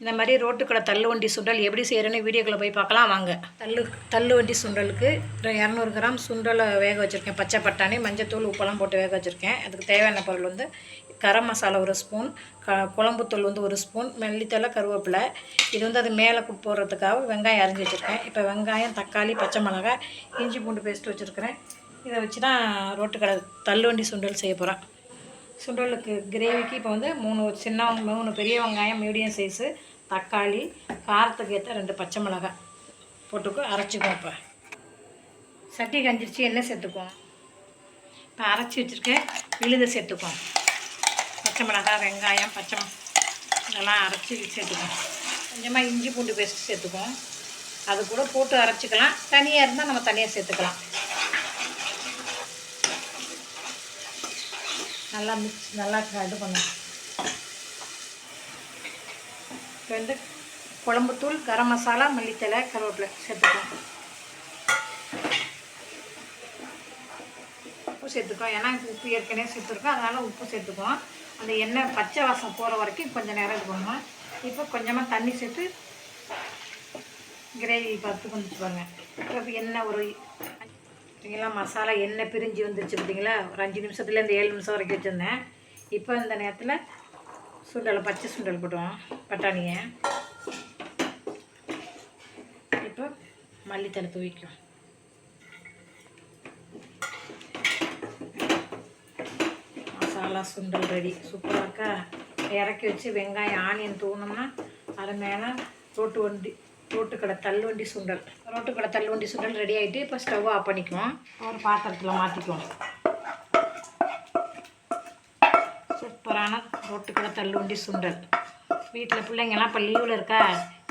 இந்த மாதிரி ரோட்டுக்கடை தள்ளு வண்டி சுண்டல் எப்படி செய்கிறேன்னு வீடியோக்குள்ளே போய் பார்க்கலாம். வாங்க. தள்ளு தள்ளு வண்டி சுண்டலுக்கு இரநூறு கிராம் சுண்டலை வேக வச்சுருக்கேன். பச்சை பட்டாணி மஞ்சத்தூள் உப்பெல்லாம் போட்டு வேக வச்சுருக்கேன். அதுக்கு தேவையான பொருள் வந்து கரம் மசாலா ஒரு ஸ்பூன் க குழம்புத்தூள் வந்து ஒரு ஸ்பூன் மல்லித்தலை கருவேப்பிலை. இது வந்து அது மேலே போடுறதுக்காக வெங்காயம் அரிஞ்சு வச்சுருக்கேன். இப்போ வெங்காயம் தக்காளி பச்சை மிளகாய் இஞ்சி பூண்டு பேஸ்ட் வச்சுருக்கிறேன். இதை வச்சு தான் ரோட்டுக்கடை தள்ளுவண்டி சுண்டல் செய்ய போகிறேன் சுண்டலுக்கு கிரேவிக்கு இப்போ வந்து மூணு சின்ன மூணு பெரிய வெங்காயம் மீடியம் சைஸு தக்காளி காரத்துக்கு ஏற்ற ரெண்டு பச்சை மிளகாய். போட்டுக்கோ அரைச்சிக்குவோம் இப்போ சட்டி கஞ்சிருச்சு எண்ணெய் சேர்த்துக்குவோம் இப்போ அரைச்சி வச்சுருக்கேன் விழுத சேர்த்துக்குவோம் பச்சை மிளகாய் வெங்காயம் பச்சை இதெல்லாம் அரைச்சி சேர்த்துக்குவோம் கொஞ்சமாக இஞ்சி பூண்டு பேஸ்ட் சேர்த்துக்குவோம் அது கூட போட்டு அரைச்சிக்கலாம். தனியாக இருந்தால் நம்ம தனியாக சேர்த்துக்கலாம். நல்லா மிக்ஸ் நல்லா இது பண்ணுவோம் வந்து குழம்புத்தூள் கரம் மசாலா மல்லித்தலை கருவேப்பிலை சேர்த்துக்கோம் உப்பு சேர்த்துக்கோம் ஏன்னா உப்பு ஏற்கனவே சேர்த்துருக்கோம். அதனால் உப்பு சேர்த்துக்குவோம். அந்த எண்ணெய் பச்சை வாசம் போகிற வரைக்கும் கொஞ்சம் நேரம் இது பண்ணுவோம். இப்போ கொஞ்சமாக தண்ணி சேர்த்து கிரேவி பார்த்து வந்துச்சு இப்போ எண்ணெய் ஒரு பார்த்தீங்களா மசாலா எண்ணெய் பிரிஞ்சு வந்துருச்சு பார்த்தீங்களா ஒரு அஞ்சு நிமிஷத்துலேருந்து ஏழு நிமிஷம் வரைக்கும் வச்சுருந்தேன். இப்போ இந்த நேரத்தில் சுண்டலை பச்சை சுண்டல் போட்டுவோம் பட்டாணியை. இப்போ மல்லித்தலை தூவிக்கும் மசாலா சுண்டல் ரெடி. சூப்பராக இருக்கா? இறக்கி வச்சு வெங்காயம் ஆனியன் தூணோம்னா அது மேலே ரோட்டு வண்டி ரோட்டுக்கடை தள்ளுவண்டி சுண்டல். ரோட்டுக்கடை தள்ளுவண்டி சுண்டல் ரெடி ஆகிட்டு இப்போ ஸ்டவ் ஆஃப் பண்ணிக்குவோம். ஒரு பாத்திரத்தில் மாற்றிக்குவோம் சூப்பரான ரோட்டுக்கடை தள்ளுவண்டி சுண்டல். வீட்டில் பிள்ளைங்கள்லாம் இப்போ லீவில் இருக்கா?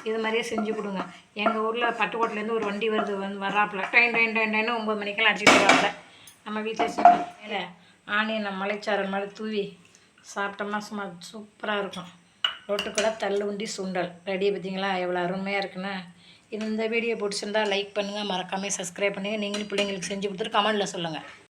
இது மாதிரியே செஞ்சு கொடுங்க. எங்கள் ஊரில் பட்டுக்கோட்டிலேருந்து ஒரு வண்டி வருது வந்து வர்றாப்புல. டைன் டைன் டைன் டைன்னு ஒம்பது மணிக்கெல்லாம் அடிச்சுட்டு வருவாங்க நம்ம வீட்டில் செஞ்சு மேலே ஆனியன் மலைச்சாரல் மாதிரி தூவி சாப்பிட்டோம்னா சும்மா சூப்பராக இருக்கும். ரோட்டுக்கூட தள்ளுவண்டி சுண்டல். ரெடி பார்த்தீங்களா எவ்வளோ அருமையாக இருக்குன்னு. இந்த வீடியோ பிடிச்சிருந்தா லைக் பண்ணுங்கள் மறக்காமல் சப்ஸ்கிரைப் பண்ணுங்கள் நீங்களும் பிள்ளைங்களுக்கு செஞ்சு கொடுத்துட்டு கமெண்டில் சொல்லுங்கள்